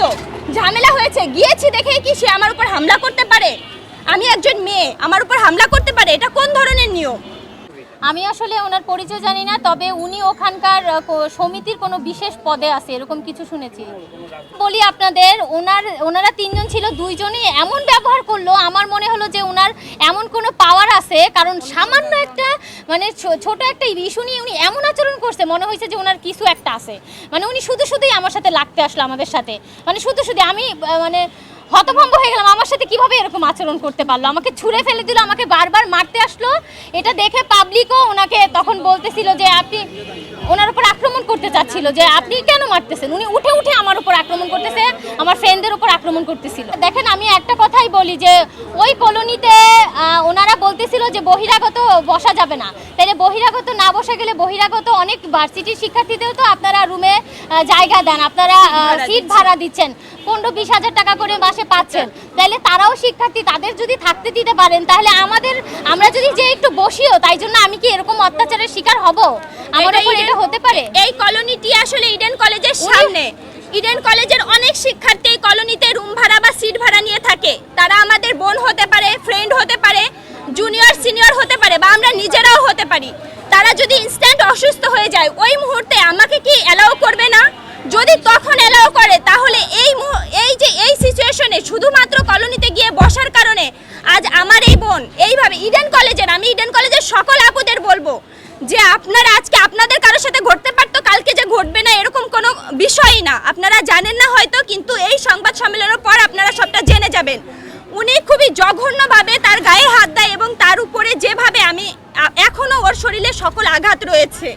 তো। ঝামেলা হয়েছে, গিয়েছি দেখে কি সে আমার উপর হামলা করতে পারে? আমি একজন মেয়ে, আমার উপর হামলা করতে পারে? এটা কোন ধরনের নিয়ম? আমি আসলে ওনার পরিচয় জানি না, তবে উনি ওখানকার সমিতির কোনো বিশেষ পদে আছে, এরকম কিছু শুনেছি। বলি আপনাদের, ওনার, ওনারা তিনজন ছিল, দুইজনই এমন ব্যবহার করল, আমার মনে হলো যে ওনার এমন কোনো পাওয়ার আছে, কারণ সামান্য একটা মানে ছোট একটা ইস্যু নিয়ে উনি এমন আচরণ করছে, মনে হয়েছে যে ওনার কিছু একটা আছে। মানে উনি শুধু শুধুই আমার সাথে লাগতে আসলো আমাদের সাথে। মানে শুধু শুধু আমি মানে হতভম্ব হয়ে গেলাম, আমার সাথে কীভাবে এরকম আচরণ করতে পারল? আমাকে ছুঁড়ে ফেলে দিল, আমাকে বারবার মারতে আসলো। এটা দেখে পাবলিকও ওনাকে তখন বলতেছিল যে আপনি, ওনার উপর আক্রমণ করতে চাচ্ছিল যে আপনি কেন মারতেছেন? উনি উঠে উঠে আমার উপর আক্রমণ করতেছে আমার ফ্রেন্ডদের উপর আক্রমণ করতেছিল। দেখেন আমি একটা কথাই বলি যে ওই কলোনিতে ওনারা বলতেছিল যে বহিরাগত বসা যাবে না। তাহলে বহিরাগত না বসে গেলে বহিরাগত অনেক ভার্সিটির শিক্ষার্থীদেরও তো আপনারা রুমে জায়গা দেন। আপনারা সিট ভাড়া দিচ্ছেন। পনেরো বিশ হাজার টাকা করে মাসে পাচ্ছেন। তাহলে তারাও শিক্ষার্থী তাদের যদি থাকতে দিতে পারেন তাহলে আমাদের আমরা যদি যে একটু বসিও তাই জন্য আমি কি এরকম অত্যাচারের শিকার হব? আমার এটা হতে পারে? এই কলোনিটি আসলে ইডেন কলেজের সামনে। ইডেন কলেজের অনেক শিক্ষার্থী কলোনিতে রুম ভাড়া বা সিট ভাড়া নিয়ে থাকে। তারা আমাদের বোন হতে পারে ফ্রেন্ড হতে পারে জুনিয়র সিনিয়র হতে পারে বা আমরা নিজেরাও হতে পারি। তারা যদি ইনস্ট্যান্ট অসুস্থ হয়ে যায়, ওই মুহূর্তে আমাকে কি অ্যালাউ করবে না? যদি তখন অ্যালাউ করে, তাহলে এই এই যে, এই সিচুয়েশনে শুধুমাত্র কলোনিতে গিয়ে বসার কারণে আজ আমার এই বোন, এইভাবে ইডেন কলেজের, আমি ইডেন কলেজের সকল আপুদের বলব যে আপনারা আজকে আপনাদের কারোর সাথে ঘটতে পারতো কালকে যে ঘটবে না এরকম কোনো বিষয়ই না আপনারা জানেন না হয়তো কিন্তু এই সংবাদ সম্মেলনের পর আপনারা যাবেন উনি খুবই জঘন্যভাবে তার গায়ে হাত দেয় এবং তার উপরে যেভাবে আমি এখনও ওর শরীরে সকল আঘাত রয়েছে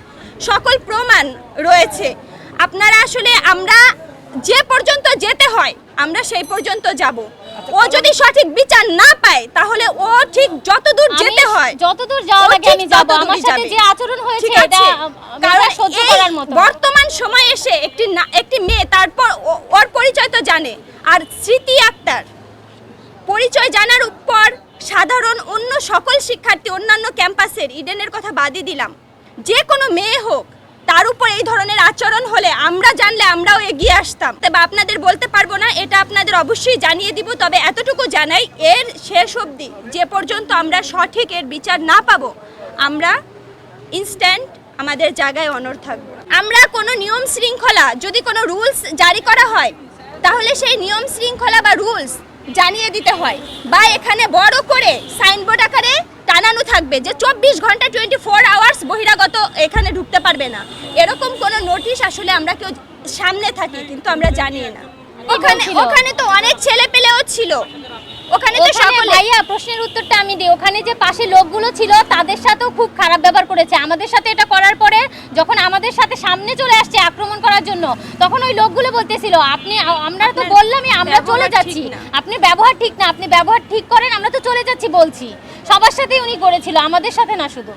সকল প্রমাণ রয়েছে। আপনারা আসলে আমরা যে পর্যন্ত যেতে হয় আমরা সেই পর্যন্ত যাব। ও যদি সঠিক বিচার না পায় তাহলে ও ঠিক যতদূর যেতে হয় যতদূর যাওয়া লাগে আমি যাব। আমার সাথে যে আচরণ হয়েছে এটা কারণ সহ্য করার মতো। বর্তমান সময়ে এসে একটি একটি মেয়ে তারপর ওর পরিচয় তো জানে। আর স্মৃতি আক্তার পরিচয় জানার উপর সাধারণ অন্য সকল শিক্ষার্থী অন্যান্য ক্যাম্পাসের ইডেনের কথা বাদই দিলাম। যে কোনো মেয়ে হোক, তার উপর এই ধরনের আচরণ হলে আমরা জানলে আমরাও এগিয়ে আসতাম। তবে আপনাদের বলতে পারব না, এটা আপনাদের অবশ্যই জানিয়ে দিব, তবে এতটুকু জানাই, এর শেষ অবধি যে পর্যন্ত আমরা সঠিক এর বিচার না পাবো, আমরা ইনস্ট্যান্ট আমাদের জায়গায় অনর থাকব। আমরা কোনো নিয়ম শৃঙ্খলা, যদি কোনো রুলস জারি করা হয়, তাহলে সেই নিয়ম শৃঙ্খলা বা রুলস জানিয়ে দিতে হয়। বা এখানে বড় করে সাইনবোর্ড আকারে টানানো থাকবে যে চব্বিশ ঘণ্টা টোয়েন্টি ফোর আওয়ার্স বহিরাগত এখানে ঢুকতে পারবে না। এরকম কোনো নোটিশ আসলে আমরা কেউ সামনে থাকি, কিন্তু আমরা জানি না। ওখানে ওখানে তো অনেক ছেলে পেলেও ছিল। ওখানে তো সকলে ভাইয়া প্রশ্নের উত্তরটা আমি দিই। ওখানে যে পাশে লোকগুলো ছিল তাদের সাথেও খুব খারাপ ব্যবহার করেছে। আমাদের সাথে এটা করার পরে যখন আমাদের সাথে সামনে চলে আসছে আক্রমণ করার জন্য তখন ওই লোকগুলো বলতেছিল আপনি আমরা তো বললামই আমরা চলে যাচ্ছি। আপনি ব্যবহার ঠিক না আপনি ব্যবহার ঠিক করেন আমরা তো চলে যাচ্ছি বলছি। সবার সাথেই উনি করেছিল আমাদের সাথে না শুধু।